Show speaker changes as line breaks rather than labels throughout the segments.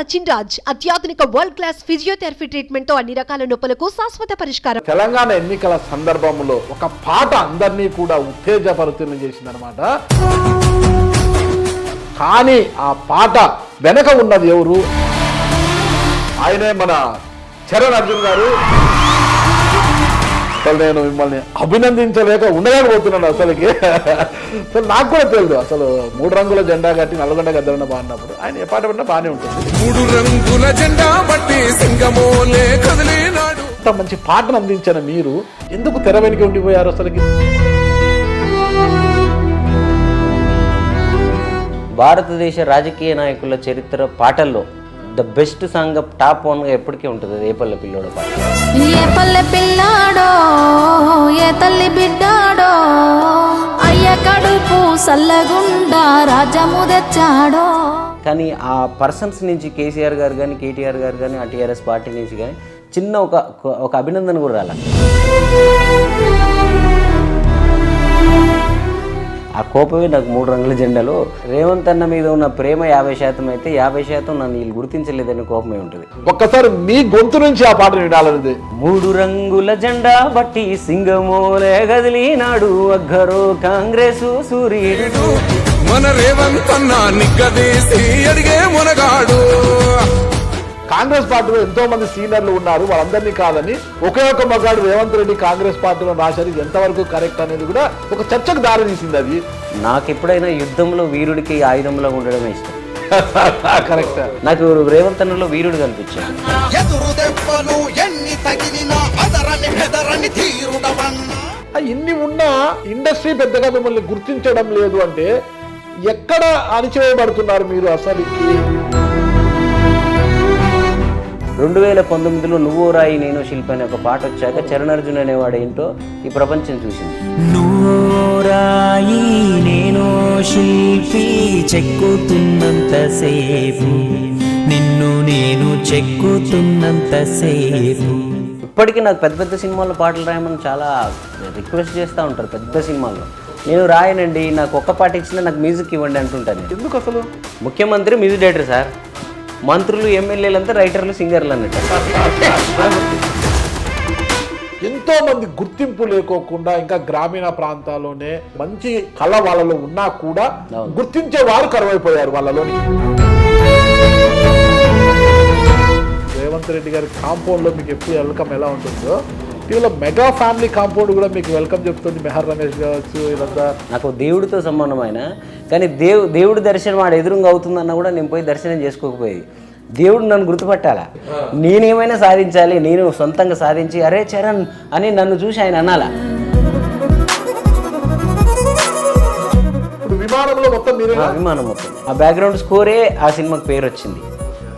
సచిన్ రాజ్ అత్యాధునిక world class physiotherapy ట్రీట్మెంట్తో అన్ని రకాల నొప్పులకు శాశ్వత పరిష్కారం.
తెలంగాణ ఎన్నికల సందర్భంలో ఒక పాట అందరినీ కూడా ఉత్తేజపరుతులు చేసిందనమాట కానీ ఆ పాట వెనక ఉన్నది ఎవరు? ఆయనే మన చరణ్ అర్జున్ గారు. అసలు నేను మిమ్మల్ని అభినందించలేక ఉండలేకపోతున్నాను అసలుకి. అసలు నాకు కూడా తెలియదు. అసలు మూడు రంగుల జెండా కట్టి నల్గొండ గద్దరన్న బాగున్నప్పుడు ఆయన ఏ పాట పడినా బాగానే ఉంటుంది.
మూడు రంగుల జెండా బట్టి సింగమోలే కదిలినాడు.
అంత మంచి పాటను అందించిన మీరు ఎందుకు తెర వెనుక ఉండిపోయారు అసలుకి?
భారతదేశ రాజకీయ నాయకుల చరిత్ర పాటల్లో ద బెస్ట్ సాంగ్ టాప్ వన్గా ఎప్పటికీ ఉంటుంది అది ఏపల్ల పిల్లోడ పాట.
ఏ పల్లె పిల్లాడో ఏ తల్లి బిడ్డాడో అయ్య కడుపు సల్లగుండా రాజము తెచ్చాడో.
కానీ ఆ పర్సన్స్ నుంచి కేసీఆర్ గారు కానీ కేటీఆర్ గారు కానీ ఆ టీఆర్ఎస్ పార్టీ నుంచి కానీ చిన్న ఒక ఒక అభినందన కూడా రాల. ఆ కోపమే నాకు మూడు రంగుల జెండాలో. రేవంత్ అన్న మీద ఉన్న ప్రేమ యాభై శాతం అయితే యాభై శాతం నన్ను వీళ్ళు గుర్తించలేదని కోపమే ఉంటుంది.
ఒక్కసారి మీ గొంతు నుంచి ఆ పాటను వినాలనేది.
మూడు రంగుల జెండా బట్టి సింగమోలే గదిలినాడు అగ్గరు కాంగ్రెస్ సూర్యుడు.
మన రేవంత్ అన్న నిగ్గదీసి అడిగే మునగాడు.
కాంగ్రెస్ పార్టీలో ఎంతో మంది సీనియర్లు ఉన్నారు వాళ్ళందరినీ కాదని ఒకే ఒక మగాడు రేవంత్ రెడ్డి కాంగ్రెస్ పార్టీలో రాశారు. ఎంతవరకు కరెక్ట్ అనేది కూడా ఒక చర్చకు దారి తీసింది అది.
నాకు ఎప్పుడైనా యుద్ధంలో వీరుడికి ఆయుధంలో ఉండడమే ఇష్టం.
కరెక్ట్.
నాకు రేవంత్ అన్నలో వీరుడు కనిపించాడు.
ఇన్ని ఉన్నా ఇండస్ట్రీ పెద్దగా మిమ్మల్ని గుర్తించడం లేదు అంటే ఎక్కడ అణిచివేయబడుతున్నారు మీరు అసలు?
రెండు వేల పంతొమ్మిదిలో నువ్వు రాయి నేను శిల్పి అనే ఒక పాట వచ్చాక చరణార్జున్ అనేవాడు ఏంటో ఈ ప్రపంచం చూసింది.
నూరాయి నేను శిల్పి చెక్కుతున్నంతసేపు నిన్ను నేను చెక్కుతున్నంతసేపు
ఇప్పటికీ నాకు పెద్ద పెద్ద సినిమాల్లో పాటలు రాయమని చాలా రిక్వెస్ట్ చేస్తూ ఉంటారు పెద్ద సినిమాల్లో. నేను రాయనండి నాకు ఒక్క పాట ఇచ్చినా నాకు మ్యూజిక్ ఇవ్వండి అంటుంటాను.
ఎందుకు అసలు?
ముఖ్యమంత్రి మ్యూజిక్ డైరెక్టర్ సార్. మంత్రులు ఎమ్మెల్యేలు అంతా రైటర్లు సింగర్లు అన్నట్టు.
ఎంతో మంది గుర్తింపు లేకోకుండా ఇంకా గ్రామీణ ప్రాంతాల్లోనే మంచి కళ వాళ్ళలో ఉన్నా కూడా. గుర్తించే వారు కరువైపోయారు వాళ్ళలోని. రేవంత్ రెడ్డి గారి కాంపౌండ్లో మీకు ఎప్పుడు వెల్కమ్ ఎలా ఉంటుందో. ఇటీవల మెగా ఫ్యామిలీ కాంపౌండ్ కూడా మీకు వెల్కమ్ చెప్తుంది మెహర్ రమేష్ కావచ్చు ఇదంతా.
నాకు దేవుడితో సంబంధమైన కానీ దేవు దేవుడి దర్శనం ఆడ ఎదురుగా అవుతుందన్నా కూడా నేను పోయి దర్శనం చేసుకోకపోయేది. దేవుడు నన్ను గుర్తుపట్టాలా? నేనేమైనా సాధించాలి నేను సొంతంగా సాధించి అరే చరణ్ అని నన్ను చూసి ఆయన అనాలా
విమానంలో మొత్తం
అభిమానం మొత్తం. ఆ బ్యాక్గ్రౌండ్ స్కోరే ఆ సినిమాకి పేరు వచ్చింది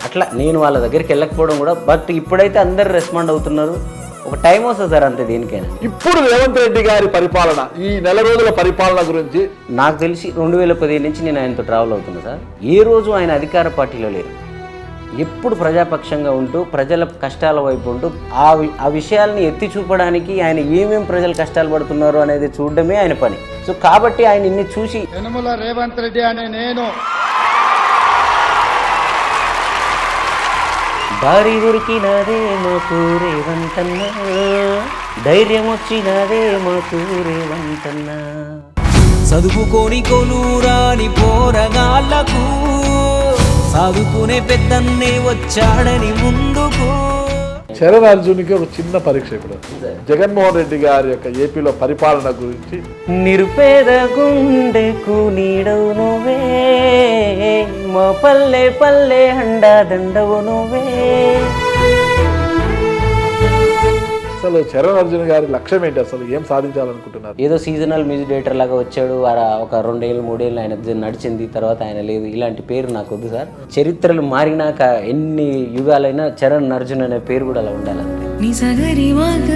అట్లా నేను వాళ్ళ దగ్గరికి వెళ్ళకపోవడం కూడా బట్ ఇప్పుడైతే అందరు రెస్పాండ్ అవుతున్నారు. ఒక టైం వస్తుంది సార్ అంతే దేనికైనా.
ఇప్పుడు రేవంత్ రెడ్డి గారి పరిపాలన ఈ నెల రోజుల పరిపాలన గురించి?
నాకు తెలిసి రెండు వేల పదిహేను నుంచి నేను ఆయనతో ట్రావెల్ అవుతున్నా సార్. ఏ రోజు ఆయన అధికార పార్టీలో లేరు. ఎప్పుడు ప్రజాపక్షంగా ఉంటూ ప్రజల కష్టాల వైపు ఉంటూ ఆ వి- ఆ విషయాల్ని ఎత్తి చూపడానికి ఆయన ఏమేం ప్రజలు కష్టాలు పడుతున్నారు అనేది చూడడమే ఆయన పని. సో కాబట్టి ఆయన ఇన్ని చూసి
యనమల రేవంత్ రెడ్డి అనే నేను
దారి దొరికినదే మాకు రేవంతన్నా ధైర్యం వచ్చినదే మాకు రేవంతన్నా
చదువుకొని కొనురాని పోరగాళ్ళకు చదువుకునే పెద్దన్నే వచ్చాడని ముందుకు.
అర్జున్కి ఒక చిన్న పరీక్ష ఇప్పుడు. జగన్మోహన్ రెడ్డి గారి యొక్క ఏపీలో పరిపాలన గురించి.
నిరుపేద గుండెకు నీడవు నువ్వే. మా పల్లె పల్లె హండా దండవు నువ్వే.
అసలు శరణ్ అర్జున్ గారి లక్ష్యం ఏంటి? అసలు ఏం సాధించాలనుకుంటున్నారు?
ఏదో సీజనల్ మ్యూజిక్ డైరెక్టర్ లాగా వచ్చాడు. వార ఒక రెండేళ్ళు మూడేళ్ళు ఆయన నడిచింది. తర్వాత ఆయన లేదు. ఇలాంటి పేరు నాకు వద్దు సార్. చరిత్రలు మారినాక ఎన్ని యుగాలైనా చరణ్ అర్జున్ అనే పేరు కూడా అలా ఉండాలి అంతే
నిజగరి మగ